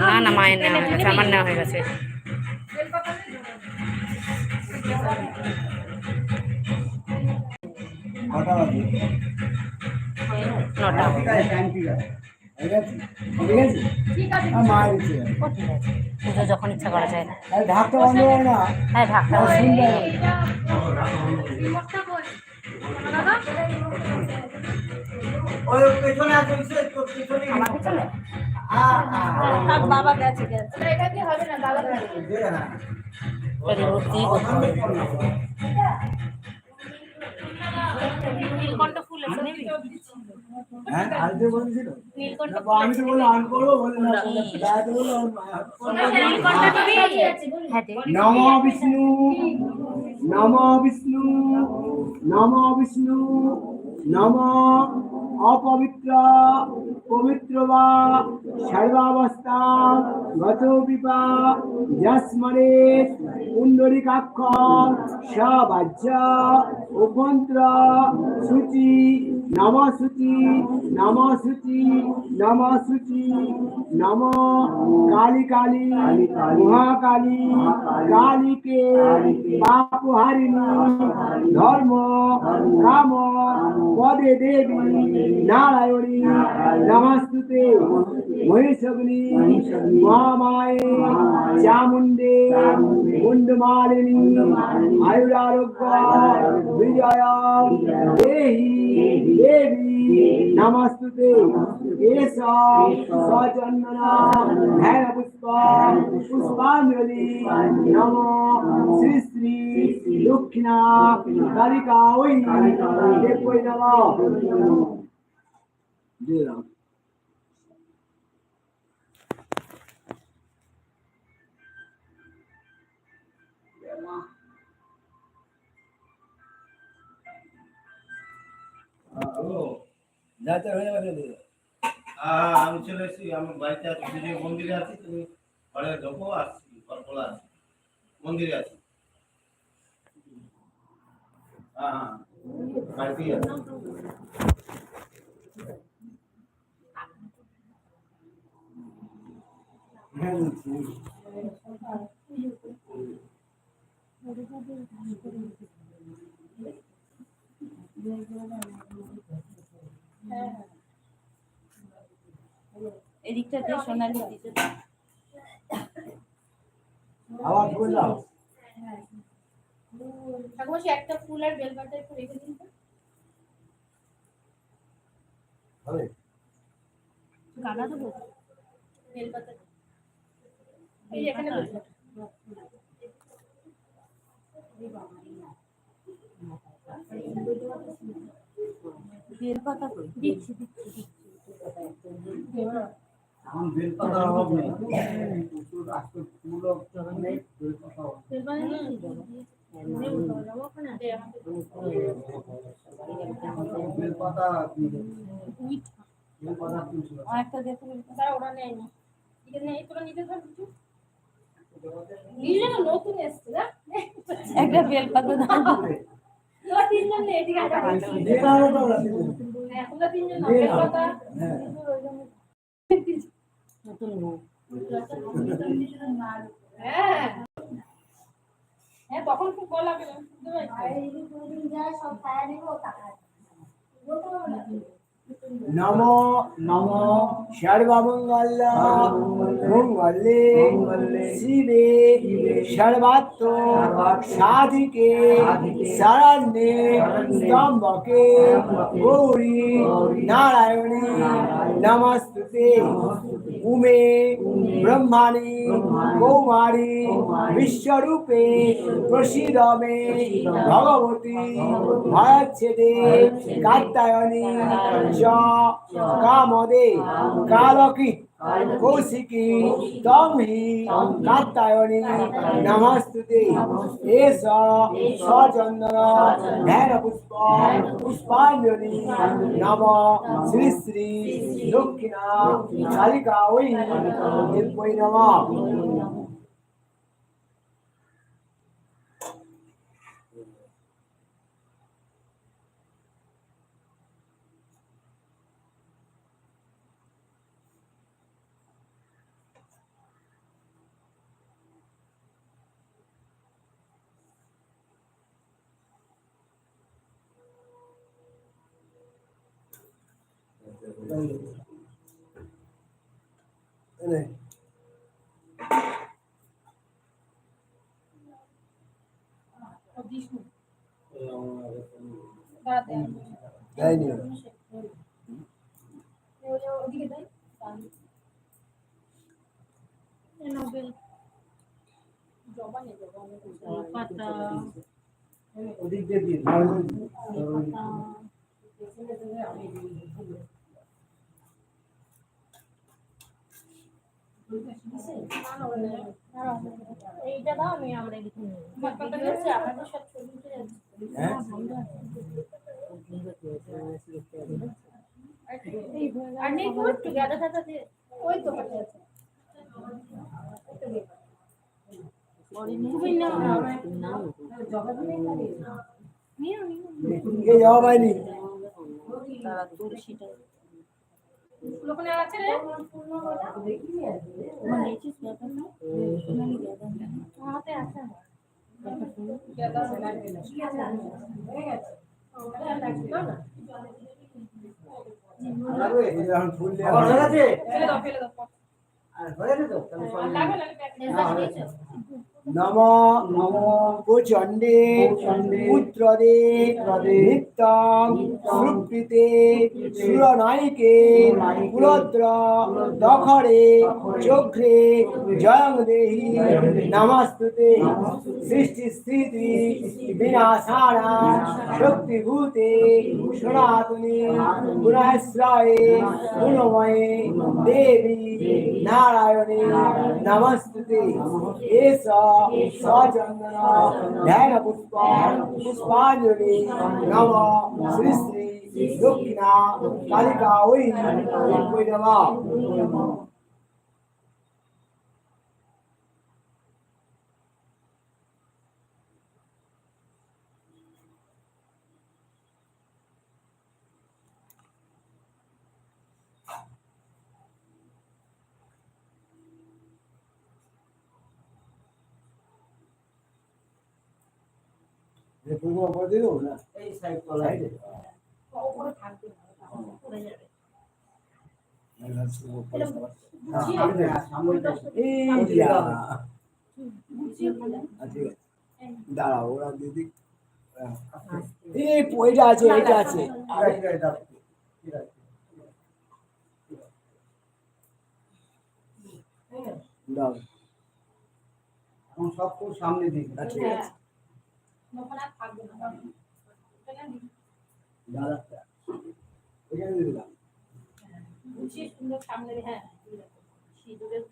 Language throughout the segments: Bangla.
না না মায়ের নেওয়া হয়ে গেছে আমার নেওয়া হয়ে গেছে নটা। ঠিক আছে, ঠিক আছে। ঠিক আছে? পুজো যখন ইচ্ছা করা যায় না। ঢাকটা বন্ধ হয় না। হ্যাঁ ঢাকটা বাবা গেছে গেছে। এটা কি হবে না? দাদা দে হ্যাঁ, আনতে বলেছিল? আমি তো বললাম অন করব, বলে দাদা বলল, নীলকণ্ঠ নিবি হ্যাঁ নম বিষ্ণু নম বিষ্ণু নম বিষ্ণু নম অপবিত্র পবিত্র বা সর্বাবস্থা গত বিপা যস্মরে পুণ্ডরিকাক্ষ সবাজ্য উপন্ত্র সূচি নম সূচি নম সূচি নম সূচি নম কালী কালী মহাকালী কালীকে পাপ হারিণী ধর্ম কাম পদে দেবী নারায়ণী নমস্তুতে মহিষগ্নি মহামায়ে চামুণ্ডে মুন্ডমালিনী আয়ুরারোগ্য বিজয় দেহি দেবী নমস্তুতে এস সচন্দনা ধ্যান পুষ্প পুষ্পাঞ্জলি নম শ্রী শ্রী দক্ষিণা কালিকা ওই দেখবই নম জয় রাম যাতে হয়ে হ্যাঁ আমি চলে এসেছি আমার বাড়িতে আছি মন্দিরে আছি তুমি ঘরে ঢোকো আসছি ঘর খোলা আছে মন্দিরে আছি। হ্যাঁ হ্যাঁ বাড়িতেই আছি। এদিকটা দিয়ে সোনালি দিতে আবার ফুল দাও ঠাকুমা সে একটা ফুল আর বেলপাতা একটু রেখে দিন তো। হবে? গানা দেবো? বেলপাতা। এই যে এখানে বেলপাতা কই দিচ্ছি দিচ্ছি এখন বেলপাতার অভাব নেই প্রচুর আজকে বেলপাতা বেলপাতা। বেলপাতা ওরা এখানে একটা বেলপাতা দাও তিনজন নেই দিবে। হ্যাঁ, তোমরা তিনজন। বেলপাতা হ্যাঁ। নতুন বউ। হ্যাঁ। হ্যাঁ তখন খুব গলা পেল শুনতে নম নম, সর্বমঙ্গল, মঙ্গলে, শিবে, সর্বাত্ম, সাধিকে, শরণ্যে, স্তম্ভকে, গৌরী, নারায়ণী, নমস্তুতে, উমে, ব্রহ্মাণী, কৌমারী, বিশ্বরূপে প্রসিদ মে ভগবতী ভয়চ্ছেদে কাত্তায়নী কামদে কালকি কৌশিকী তম হি কাত্তায়নী নমস্তুতে এস সচন্দন ধ্যান পুষ্প পুষ্পাঞ্জলি নম শ্রী শ্রী দক্ষিণা কালিকা ওই দিব্যই নম এই নে। ও বিষ্ণু দাঁড়াতে দেয়নি ওদিকে দেয় নোবেল জবা নেই জবা অনেক পাতা ওদিক দিয়ে দিয়ে পাতা এইটা দাও আমি আমরা লিখে নেব বাচ্চাটা সব ছবি হ্যাঁ আর নেই তো একটু গাদা ওই তো পাশে আছে এ যাওয়া পাইনি তারা তুলসীটা ওখানে ফুল হয়ে গেছে ফেলে দাও ফেলে দাও আর হয়ে গেছে তো? নম নম কুচণ্ডে পুত্রদে নিত্যং সুপ্রীতে সুরনায়িকে কুলদ্র দখরে চোখরে জয়ং দেহি নমস্তুতে সৃষ্টি স্থিতি বিনাশানা শক্তিভূতে সনাতনে গুণাশ্রয়ে গুণময়ে দেবী নারায়ণে वर्तन्ते एषा सा चन्दना ध्यानपुष्पा पुष्पाञ्जलि नव श्री श्री दक्षिणा कालिका वै वै नमः নম পুরো করে দিল না এই সাইড সাইডে উপরে থাকবে পড়ে যাবে এই দিয়া গুছিয়ে ফেলে ঠিক আছে দাঁড়াও ওরা দিদি আছে এইটা আছে দাও এখন সব সামনে দিকে ঠিক আর থাকবে না। দাদা এখানে দিয়ে দিলাম। গুছিয়ে সুন্দর সামনে হ্যাঁ সিঁদুরের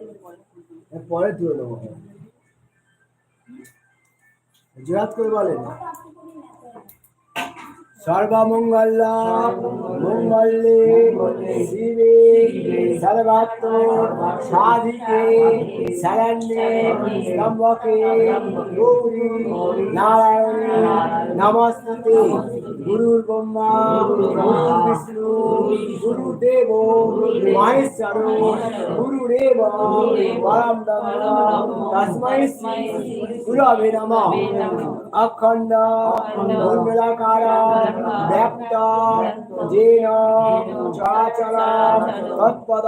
বলে পরে। তুলে দেবো জোরাত করে বলেন। সর্বমঙ্গল মঙ্গলে শিবে সর্বাত্ম সাধিকে শরণ্যে স্তম্ভকে গৌরী নারায়ণী নমস্তে গুরুর ব্রহ্মা গুরু বিষ্ণু গুরুদেব মহেশ্বর গুরুরেব পরম ব্রহ্ম তস্मै শ্রী গুরবে নমঃ অখণ্ড মণ্ডলাকার ব্যক্ত যেন চরাচর তৎপদ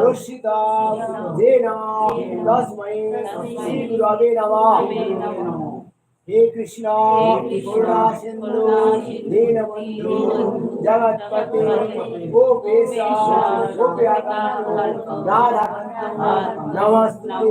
দর্শিত যেন তস্मै শ্রী গুরবে নমঃ হে কৃষ্ণ করুণা সিন্ধু দীনবন্ধু জগৎপতে গোপেশ গোপ্যাকান্ত রাধাকান্ত নমস্তে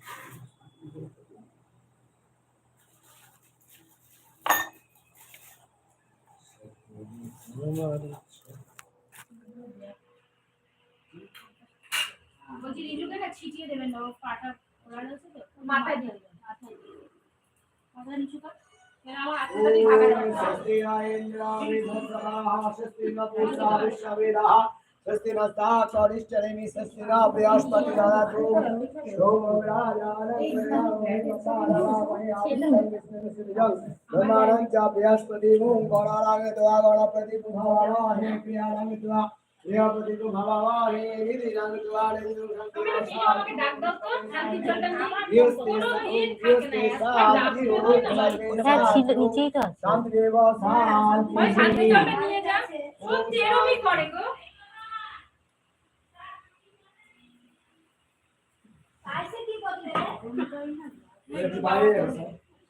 বলছি রিজুকে না ছিটিয়ে দেবেন না ও পাটা ওরা রয়েছে তো মাথায় দিয়ে দেবেন মাথায় দিয়ে দেবেন। মাথায় নিচু কর এরা আমার আশীর্বাদই ভাগা ॐ যাবে स्वस्ति न इन्द्राणि स्वस्ति न पूषा विश्ववेदाः स्वस्ति नस्ताक्षरिष्टरेमि स्वस्ति न बृहस्पति ददातु सोमो ब्रह्माणं च बृहस्पति ॐ गणारागे त्वा गणपति भवामहे प्रियाणामि त्वा प्रियपति तु भवामहे निधिरं त्वा निधिं তুমি আমাকে ডাক দাও তো শান্তির জলটা নিয়ে यस्ते কোনো ইয়ে यस्ते থাকে না शान्ति হ্যাঁ ছিল নিচেই তো আছে শান্তি দেব শান্তি ওই শান্তির জলটা নিয়ে যা সত্যি এরকমই করে গো একটু বাইরে আছে আমি ফলগুলো দিই বাবা এলে কি দেবেন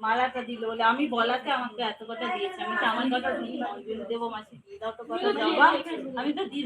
মালাটা দিল, বলে, আমি বলাতে আমাকে এত কথা দিয়েছে, আমি তো আমার কথা দিই অঞ্জলি দেবো মাসি, দিয়ে দাও তো কথা জবা আমি তো দিয়ে